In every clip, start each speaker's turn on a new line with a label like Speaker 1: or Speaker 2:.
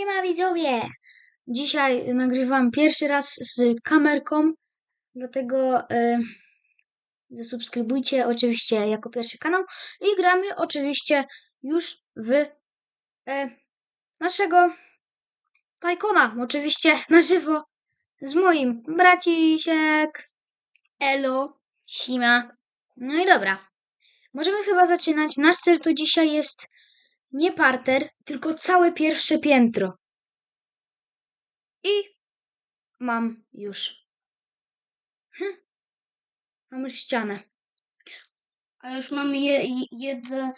Speaker 1: Siema widzowie! Dzisiaj nagrywam pierwszy raz z kamerką, dlatego e, zasubskrybujcie oczywiście jako pierwszy kanał i gramy oczywiście już w e, naszego Tajkona, oczywiście na żywo z moim bracisiek Elo, Sima. No i dobra, możemy chyba zaczynać. Nasz cel to dzisiaj jest nie parter, tylko całe pierwsze piętro. I mam już. Hm. Mam już ścianę.
Speaker 2: A już mam je, jeden,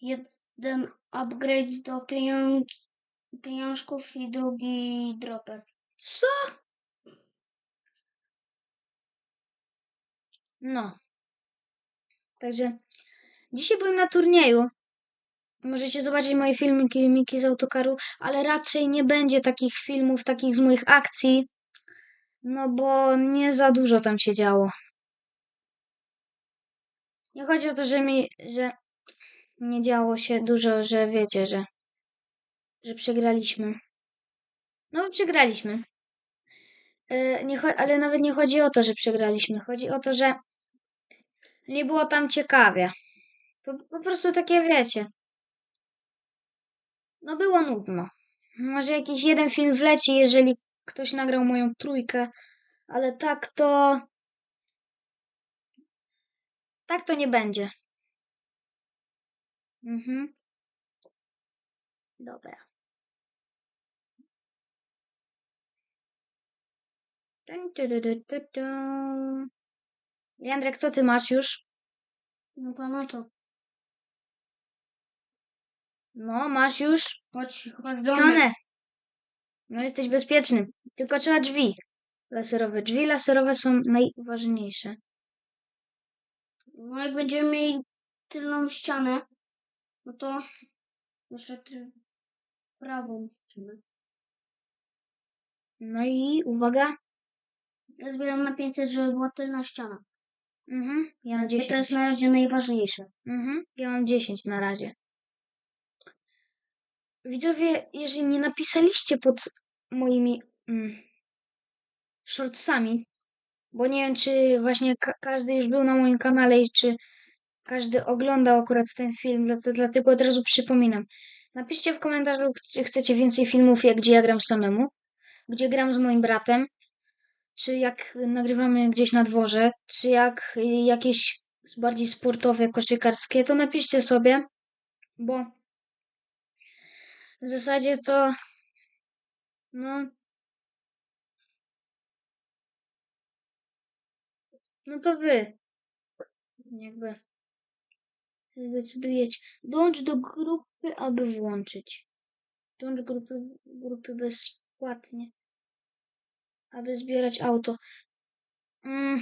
Speaker 2: jeden upgrade do pieniądz, pieniążków i drugi dropper.
Speaker 1: Co? No. Także dzisiaj byłem na turnieju. Możecie zobaczyć moje filmiki, z autokaru, ale raczej nie będzie takich filmów, takich z moich akcji. No bo nie za dużo tam się działo. Nie chodzi o to, że mi, że nie działo się dużo, że wiecie, że, że przegraliśmy. No, przegraliśmy. Yy, nie, ale nawet nie chodzi o to, że przegraliśmy. Chodzi o to, że nie było tam ciekawie. Po, po prostu takie wiecie. No było nudno. Może jakiś jeden film wleci, jeżeli ktoś nagrał moją trójkę, ale tak to. Tak to nie będzie. Mhm. Dobra. Jandrek, co ty masz już?
Speaker 2: No pana to.
Speaker 1: No, masz już.
Speaker 2: Chodź, chodź do mnie.
Speaker 1: Ścianę. No, jesteś bezpieczny. Tylko trzeba drzwi laserowe. Drzwi laserowe są najważniejsze.
Speaker 2: No jak będziemy mieli tylną ścianę, no to jeszcze ty prawą ścianę.
Speaker 1: No i uwaga.
Speaker 2: Ja zbieram na 500, żeby była tylna ściana.
Speaker 1: Mhm. Ja mam
Speaker 2: To
Speaker 1: 10.
Speaker 2: jest na razie najważniejsze.
Speaker 1: Mhm. Ja mam 10 na razie. Widzowie, jeżeli nie napisaliście pod moimi mm, shortsami, bo nie wiem, czy właśnie ka- każdy już był na moim kanale i czy każdy oglądał akurat ten film, dlatego, dlatego od razu przypominam. Napiszcie w komentarzu, czy chcecie więcej filmów, jak gdzie ja gram samemu, gdzie gram z moim bratem, czy jak nagrywamy gdzieś na dworze, czy jak y, jakieś bardziej sportowe, koszykarskie, to napiszcie sobie, bo w zasadzie to no no to wy jakby zdecydujecie. Dołącz do grupy, aby włączyć. Dołącz grupy, grupy bezpłatnie, aby zbierać auto. Mm,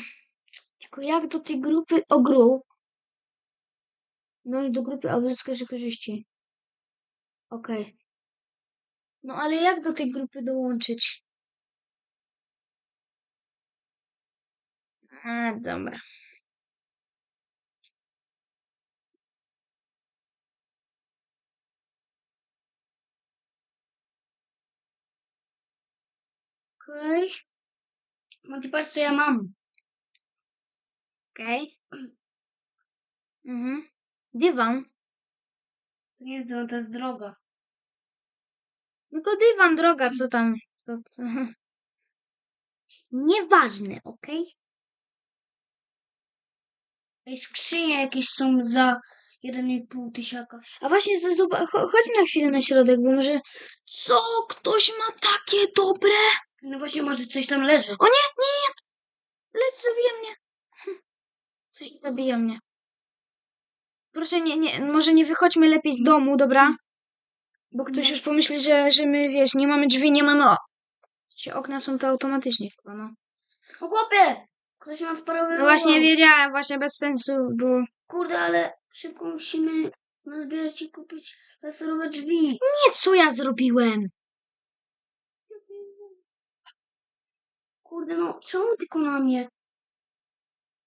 Speaker 1: tylko jak do tej grupy o gru? Dołącz do grupy, aby uzyskać korzyści. Okej. No ale jak do tej grupy dołączyć? A, dobra. Okej.
Speaker 2: No ty patrz co ja mam.
Speaker 1: Okej. Mhm. Dywan.
Speaker 2: To nie jest, to jest droga.
Speaker 1: No to dywan, droga, co tam? To, to... Nieważne, okej?
Speaker 2: Ej, skrzynie jakieś są za 1,5 tysiaka.
Speaker 1: A właśnie, chodź na chwilę na środek, bo może... Co? Ktoś ma takie dobre?
Speaker 2: No właśnie, może coś tam leży.
Speaker 1: O nie, nie, nie! Lec, zabija mnie. Hm. Coś zabija mnie. Proszę, nie, nie, może nie wychodźmy lepiej z domu, dobra? Bo ktoś
Speaker 2: No.
Speaker 1: już pomyśli, że, że my, wiesz, nie mamy drzwi, nie mamy... O... Okna są to automatycznie chyba, no.
Speaker 2: O chłopie! Ktoś ma wparowy
Speaker 1: No właśnie wiedziałem, właśnie bez sensu, bo...
Speaker 2: Kurde, ale szybko musimy nazbierać i kupić laserowe drzwi.
Speaker 1: Nie, co ja zrobiłem?
Speaker 2: Kurde, no czemu tylko na mnie?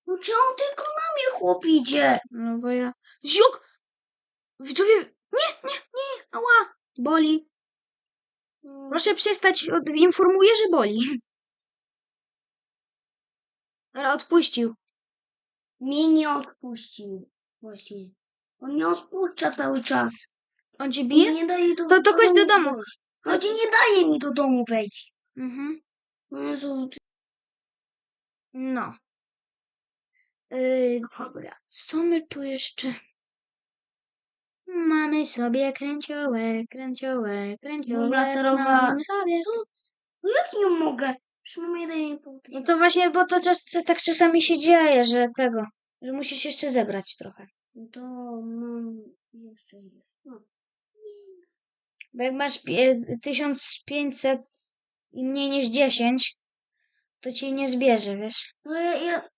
Speaker 2: No czemu tylko na mnie chłop idzie?
Speaker 1: No bo ja... Ziuk! Widzowie... Nie, nie, nie, ała! Boli.
Speaker 2: Mm,
Speaker 1: Proszę przestać, od- informuję, że boli. Dobra, odpuścił.
Speaker 2: Mnie nie odpuścił. Właśnie. On nie odpuszcza cały czas.
Speaker 1: On cię bije?
Speaker 2: nie daje do,
Speaker 1: To- to chodź do domu.
Speaker 2: Chodź, nie daje mi do domu wejść.
Speaker 1: Mhm.
Speaker 2: No Jezu, ty...
Speaker 1: No. Yy, dobra, co my tu jeszcze? Mamy sobie kręciołek, kręciołek, kręciołek.
Speaker 2: laserowa-
Speaker 1: Mamy sobie.
Speaker 2: No jak nie mogę? Przecież mam jeden i pół
Speaker 1: No to właśnie, bo to czas, tak czasami się dzieje, że tego, że musisz jeszcze zebrać trochę.
Speaker 2: No to mam jeszcze ile? No.
Speaker 1: Bo jak masz pie- 1500 i mniej niż 10, to ci nie zbierze, wiesz?
Speaker 2: Ale ja, ja,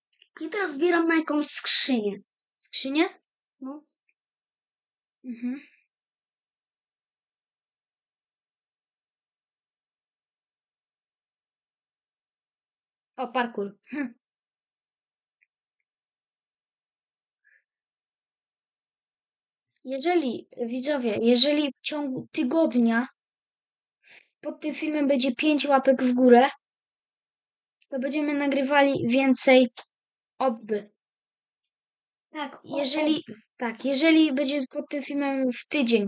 Speaker 2: ja teraz zbieram na jakąś skrzynię.
Speaker 1: Skrzynię?
Speaker 2: No.
Speaker 1: Mhm. O, parkour. Hm. Jeżeli, widzowie, jeżeli w ciągu tygodnia pod tym filmem będzie 5 łapek w górę, to będziemy nagrywali więcej obby.
Speaker 2: Tak,
Speaker 1: Jeżeli, tak, jeżeli będzie pod tym filmem w tydzień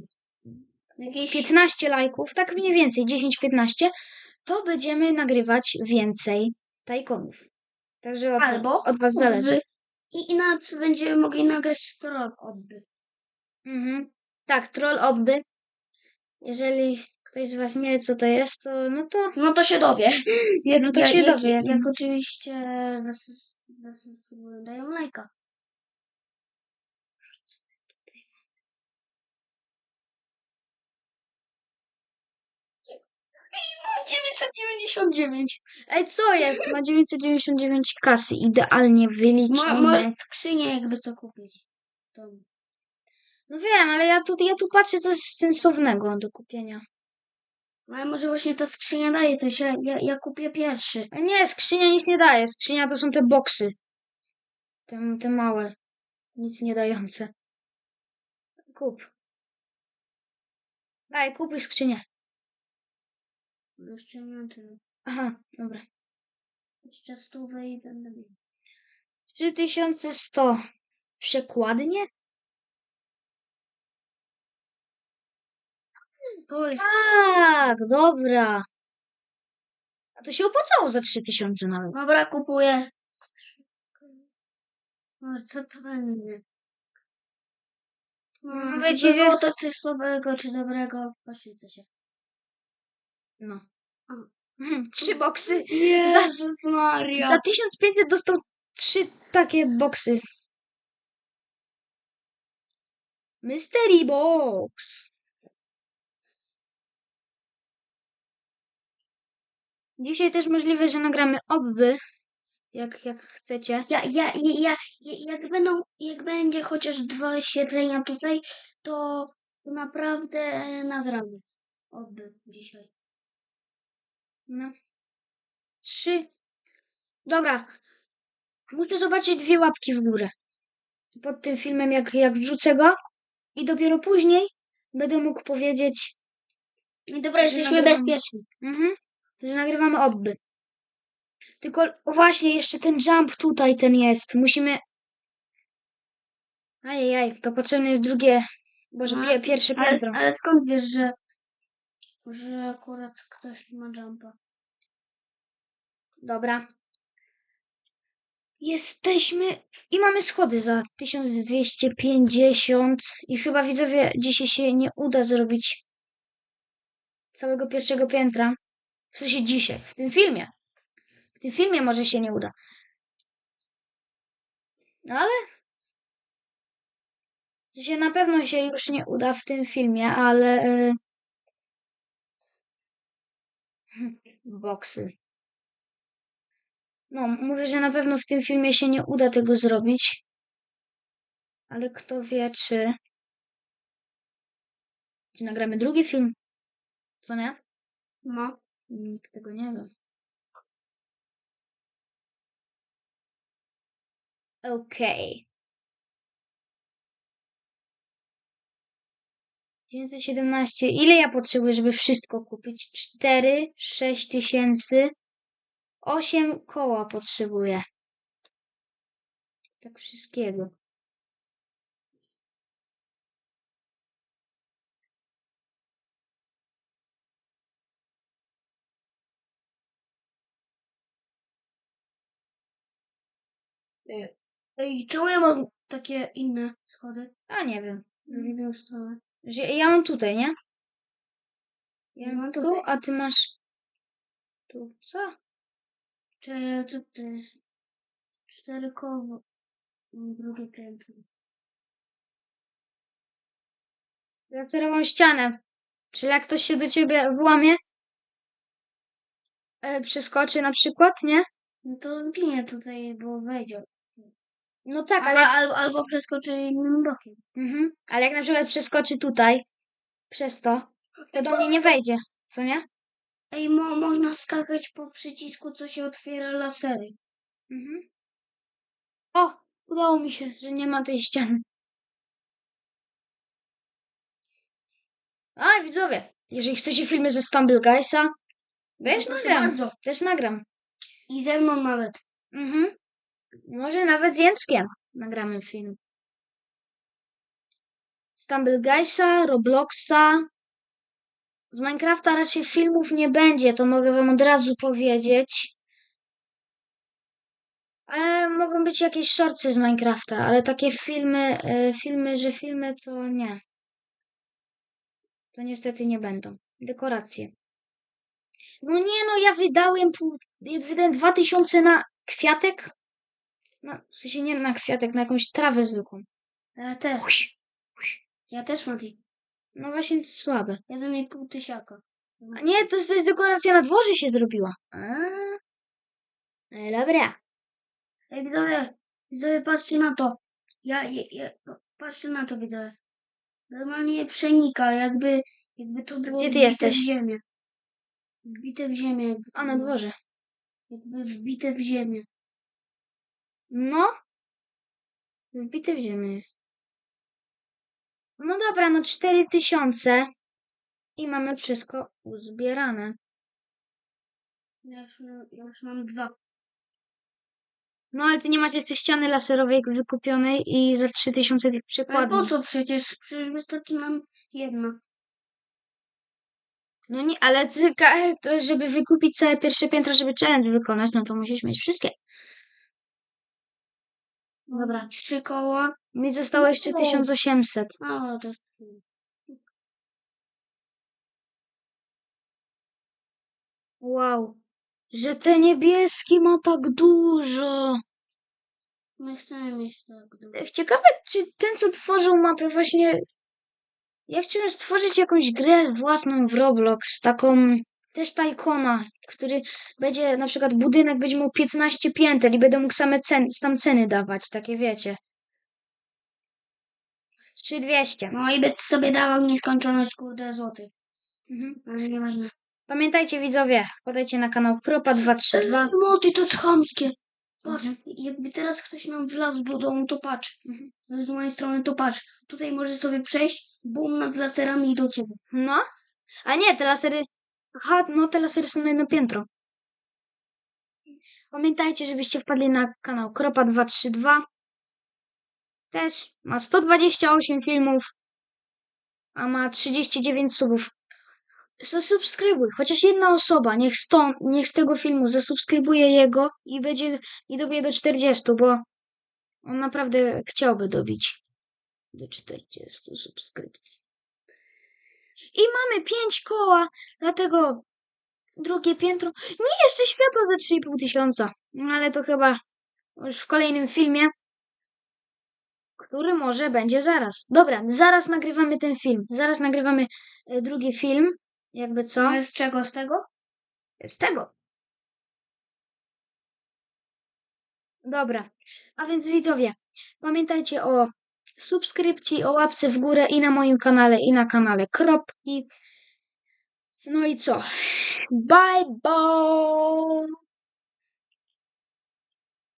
Speaker 2: jakieś
Speaker 1: 15 lajków, tak mniej więcej 10-15, to będziemy nagrywać więcej tajkonów. Także od,
Speaker 2: albo
Speaker 1: od was zależy.
Speaker 2: I, I nawet będziemy mogli nagrać troll obby.
Speaker 1: Mhm. Tak, troll obby. Jeżeli ktoś z was nie wie, co to jest, to no to,
Speaker 2: No to się dowie.
Speaker 1: no to się
Speaker 2: jak,
Speaker 1: dowie.
Speaker 2: Jak, jak oczywiście nas, nas dają lajka. 999.
Speaker 1: Ej, co jest? Ma 999 kasy, idealnie
Speaker 2: Ma,
Speaker 1: wyliczone.
Speaker 2: masz skrzynię, jakby co kupić. To...
Speaker 1: No wiem, ale ja tu, ja tu patrzę coś sensownego do kupienia.
Speaker 2: No Ale może właśnie ta skrzynia daje coś. Ja, ja, ja kupię pierwszy.
Speaker 1: A nie, skrzynia nic nie daje. Skrzynia to są te boksy. Te, te małe. Nic nie dające. Kup. Daj, kupuj skrzynię.
Speaker 2: Jeszcze nie mam tyle.
Speaker 1: Aha, dobra.
Speaker 2: Jeszcze stówę i będę miał.
Speaker 1: 3100. Przekładnie? Tak, dobra. A to się opłacało za 3000 nawet.
Speaker 2: Dobra, kupuję. No, co to będzie?
Speaker 1: No, wiecie,
Speaker 2: było to coś słabego czy dobrego? Poświęcę się.
Speaker 1: No. Mhm, Trzy boksy.
Speaker 2: Jezus Maria.
Speaker 1: Za 1500 dostał trzy takie boksy. Mystery Box. Dzisiaj też możliwe, że nagramy obby, jak, jak chcecie.
Speaker 2: Ja, ja, ja, ja, jak będą, jak będzie chociaż dwa wyświetlenia tutaj, to naprawdę nagramy. Oby dzisiaj.
Speaker 1: No. Trzy. Dobra. Muszę zobaczyć dwie łapki w górę. Pod tym filmem, jak, jak wrzucę go. I dopiero później będę mógł powiedzieć,
Speaker 2: I dobra, jesteśmy
Speaker 1: nagrywamy.
Speaker 2: bezpieczni.
Speaker 1: mhm, że nagrywamy obby. Tylko o właśnie, jeszcze ten jump tutaj, ten jest. Musimy... Ajajaj, to potrzebne jest drugie... Boże,
Speaker 2: No,
Speaker 1: pie, pierwsze
Speaker 2: Ale,
Speaker 1: piętro.
Speaker 2: ale skąd wiesz, że, że akurat ktoś ma jumpa?
Speaker 1: Dobra. Jesteśmy i mamy schody za 1250 i chyba widzowie dzisiaj się nie uda zrobić całego pierwszego piętra. W sensie dzisiaj, w tym filmie. W tym filmie może się nie uda. No ale w sensie na pewno się już nie uda w tym filmie, ale e, boksy. No, mówię, że na pewno w tym filmie się nie uda tego zrobić. Ale kto wie, czy. Czy nagramy drugi film? Co nie?
Speaker 2: No.
Speaker 1: Nikt tego nie wiem. Okej. 917. Ile ja potrzebuję, żeby wszystko kupić? 4, 6 tysięcy. 8 koła potrzebuję. Tak wszystkiego.
Speaker 2: Ej, czemu ja mam takie inne schody?
Speaker 1: A nie wiem.
Speaker 2: W drugą stronę.
Speaker 1: Że ja mam tutaj, nie? Ja mam tu,
Speaker 2: tutaj.
Speaker 1: a ty masz tu. Co?
Speaker 2: Czy co to jest? Cztery koło. Drugie piętro.
Speaker 1: Zacerową ścianę. Czyli jak ktoś się do ciebie włamie, e, przeskoczy na przykład, nie?
Speaker 2: No to ginie tutaj, bo wejdzie.
Speaker 1: No tak,
Speaker 2: Ale,
Speaker 1: ale...
Speaker 2: albo, albo przeskoczy innym bokiem.
Speaker 1: Mhm. Ale jak na przykład przeskoczy tutaj, przez to, to do mnie nie wejdzie, co nie?
Speaker 2: Ej, mo, można skakać po przycisku, co się otwiera lasery.
Speaker 1: Mhm. O, udało mi się, że nie ma tej ściany. A, widzowie, jeżeli chcecie filmy ze Stumble Guysa, też
Speaker 2: Proszę
Speaker 1: nagram.
Speaker 2: bardzo.
Speaker 1: Też nagram.
Speaker 2: I ze mną nawet.
Speaker 1: Mhm. Może nawet z Jędrkiem nagramy film. Stumble Guysa, Robloxa. Z Minecrafta raczej filmów nie będzie, to mogę wam od razu powiedzieć. Ale mogą być jakieś shortsy z Minecrafta, ale takie filmy, e, filmy, że filmy to nie. To niestety nie będą. Dekoracje. No nie no, ja wydałem pół, wydałem 2000 na kwiatek. No, w sensie nie na kwiatek, na jakąś trawę zwykłą.
Speaker 2: Ja też. Ja też, Mati.
Speaker 1: No właśnie słabe.
Speaker 2: Jeden i pół tysiaka.
Speaker 1: A nie, to jest, dekoracja na dworze się zrobiła. A. No dobra.
Speaker 2: Ej, widzowie, widzowie, patrzcie na to. Ja, ja, ja no, patrzcie na to, widzowie. Normalnie przenika, jakby, jakby to było
Speaker 1: Gdzie ty
Speaker 2: wbite
Speaker 1: jesteś?
Speaker 2: w ziemię. Wbite w ziemię. Jakby,
Speaker 1: A na dworze.
Speaker 2: jakby wbite w ziemię.
Speaker 1: No. Wbity w ziemię jest. No dobra, no 4000. I mamy wszystko uzbierane.
Speaker 2: Ja już, mam- ja już mam dwa.
Speaker 1: No ale ty nie masz jeszcze ściany laserowej wykupionej i za 3000 tych
Speaker 2: Ale po co przecież? Przecież wystarczy nam jedna.
Speaker 1: No nie, ale ty, ka- to żeby wykupić całe pierwsze piętro, żeby challenge wykonać, no to musisz mieć wszystkie. Dobra.
Speaker 2: Trzy koła.
Speaker 1: Mi zostało jeszcze
Speaker 2: No.
Speaker 1: 1800.
Speaker 2: A, ale to jest...
Speaker 1: Wow. Że te niebieskie ma tak dużo.
Speaker 2: My chcemy mieć tak dużo.
Speaker 1: Ciekawe, czy ten, co tworzył mapę właśnie... Ja chciałem stworzyć jakąś grę własną w Roblox, taką też Tajkona, który będzie, na przykład budynek będzie miał 15 pięter i będę mógł same cen, tam ceny dawać, takie wiecie. 3200.
Speaker 2: No i być sobie dawał nieskończoność, kurde, złotych.
Speaker 1: Mhm.
Speaker 2: Ale nieważne.
Speaker 1: Pamiętajcie widzowie, podajcie na kanał Kropa232.
Speaker 2: No ty to jest chamskie. Patrz,
Speaker 1: Mhm.
Speaker 2: jakby teraz ktoś nam wlazł do domu, to patrz.
Speaker 1: Mhm.
Speaker 2: Z mojej strony to patrz. Tutaj możesz sobie przejść, bum, nad laserami i do ciebie.
Speaker 1: No. A nie, te lasery... Aha, no te lasery są na jedno piętro. Pamiętajcie, żebyście wpadli na kanał Kropa232. Też ma 128 filmów, a ma 39 subów. Zasubskrybuj, chociaż jedna osoba, niech, stąd, niech z tego filmu zasubskrybuje jego i będzie i dobije do 40, bo on naprawdę chciałby dobić do 40 subskrypcji. I mamy 5 koła, dlatego drugie piętro. Nie, jeszcze światło za 3,5 tysiąca. No ale to chyba już w kolejnym filmie, który może będzie zaraz. Dobra, zaraz nagrywamy ten film. Zaraz nagrywamy e, drugi film. Jakby co?
Speaker 2: No z czego? Z tego?
Speaker 1: Z tego. Dobra. A więc widzowie, pamiętajcie o subskrypcji, o łapce w górę i na moim kanale, i na kanale Kropki. No i co? Bye bye!